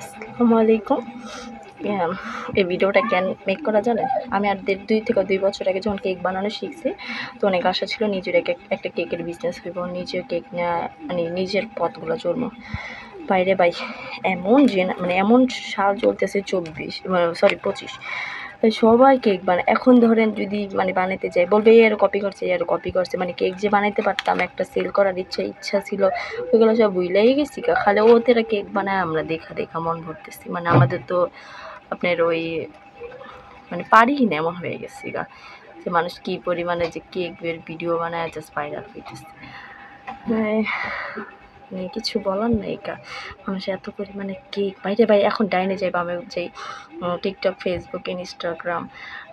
আসসালামু আলাইকুম। এই ভিডিওটা কেন মেক করা জানে আমি আর দেড় দুই থেকে দুই বছর আগে যখন কেক বানানো শিখছি, তো অনেক আশা ছিল নিজের এক এক- একটা কেকের বিজনেস হইব নিজের কেক মানে নিজের পথগুলো চলবো। বাইরে বাই এমন যে মানে এমন সাল চলতেছে চব্বিশ সরি পঁচিশ। সবাই কেক বানায়। এখন ধরেন যদি মানে বানাতে যাই বলবে এর কপি করছে এর কপি করছে। মানে কেক যে বানাইতে পারতাম, একটা সেল করার ইচ্ছা ইচ্ছা ছিল, ওইগুলো সব বুঝলেই গেছি। খালি ও তেরা কেক বানায়, আমরা দেখা দেখা মন ভরতেছি। মানে আমাদের তো আপনার ওই মানে পারি না, এমন হয়ে গেছি গা, যে মানুষ কী পরিমাণে যে কেকের ভিডিও বানায় জাস্ট ভাইরাল হইতেছে। মানে কিছু বলার নেই কা। মানুষ এত পরিমাণে কেক বাইরে বাইরে, এখন ডাইনে যাই আমি যেই টিকটক ফেসবুক ইনস্টাগ্রাম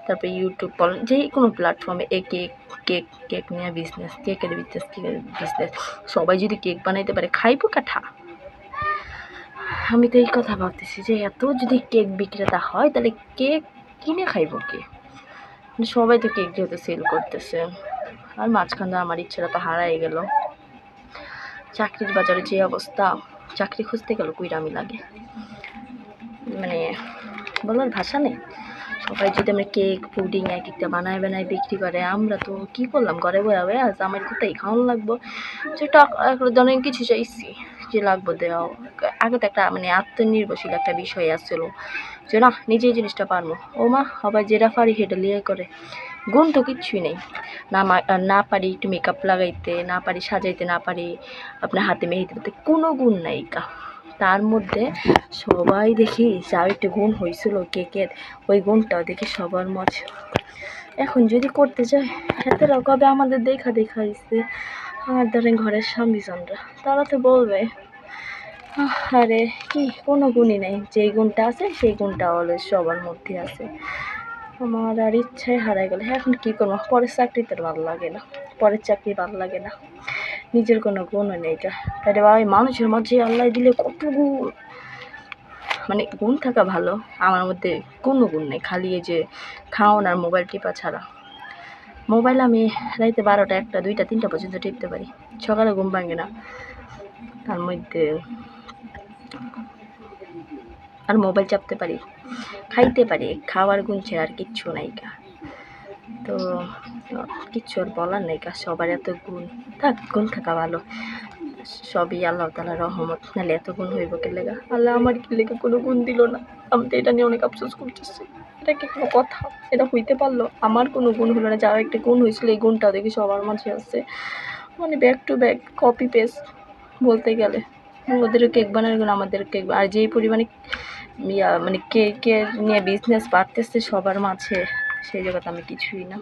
তারপরে ইউটিউব বলেন, যে কোনো প্ল্যাটফর্মে এই কেক কেক কেক নিয়ে বিজনেস কেকের বিজনেস কেকের বিজনেস সবাই যদি কেক বানাইতে পারে, খাইবো কাঠা। আমি তো এই কথা ভাবতেছি যে এত যদি কেক বিক্রেতা হয়, তাহলে কেক কিনে খাইবো কে? সবাই তো কেক যেহেতু সেল করতেছে। আর মাঝখান আমার ইচ্ছাটা তো হারাই গেল। চাকরির বাজারে যে অবস্থা, চাকরি খুঁজতে গেল কুইরামি লাগে। মানে বলার ভাষা নেই। সবাই যদি আমরা কেক, পুডিং এক একটা বানায় বানায় বিক্রি করে, আমরা তো কি করলাম? ঘরে বয়ে বয়ে আজ আমার কোথায় খাওয়ানো লাগবো? যে ধরেন কিছু চাইছি যে লাগবো দেওয়া। আগে তো একটা মানে আত্মনির্ভরশীল একটা বিষয় আসছিল যে, না, নিজেই জিনিসটা পারব। ও মা যেটা পারি সেটা লিয়ে করে। গুণ তো কিচ্ছুই নেই। না না পারি একটু মেকআপ লাগাইতে, না পারি সাজাইতে, না পারি আপনার হাতে মেহেদি দিতে কোনো গুণ নাই কা। তার মধ্যে সবাই দেখি যা একটু গুণ হয়েছিল কেকের ওই গুণটাও দেখি সবার মাঝে এখন যদি করতে চায়, হাতেরাও কবে আমাদের দেখা দেখা হয়েছে আর ধরেন ঘরের স্বামীজনরা, তারা তো বলবে আরে কি, কোনো গুণই নেই। যেই গুণটা আছে, সেই গুণটা অলওয়েজ সবার মধ্যে আছে। আমার আর ইচ্ছাই হারাই গেল। এখন কি করব? পরের চাকরিতে ভালো লাগে না। পরের চাকরি ভালো লাগে না। নিজের কোনো গুণও নেই গা তাহলে ভাই, মানুষের মাঝে আল্লাহ দিলে কত গুণ। মানে গুণ থাকা ভালো। আমার মধ্যে কোনো গুণ নেই। খালি এই যে খাওয়ান আর মোবাইল টিপা ছাড়া। মোবাইল আমি রাইতে বারোটা, একটা, দুইটা, তিনটা পর্যন্ত টিপতে পারি। সকালে ঘুম ভাঙে না। তার মধ্যে আর মোবাইল চাপতে পারি, খাইতে পারি, খাওয়ার গুণ ছাড়া আর কিচ্ছু নাই কা তো, কিচ্ছু আর বলার নেই গা, সবার এত গুণ। থাক, গুণ থাকা ভালো। সবই আল্লাহ তালা রহমত, নাহলে এত গুণ হইব কে লেগা আল্লাহ আমার কি লেগে কোনো গুণ দিল না। আমি তো এটা নিয়ে অনেক আফসোস করতেছি। এটা কি কোনো কথা? এটা হইতে পারল? আমার কোনো গুণ হলো না যার একটা গুণ হয়েছিল, এই গুণটা দেখি সবার মাঝে আছে। মানে back to back copy paste বলতে গেলে। ওদেরও কেক বানানোর গুণ আমাদের কেক আর যেই পরিমাণে ইয়া মানে কে নিয়ে বিজনেস বাড়তেছে সবার মাঝে সেই জায়গাতে আমি কিছুই না।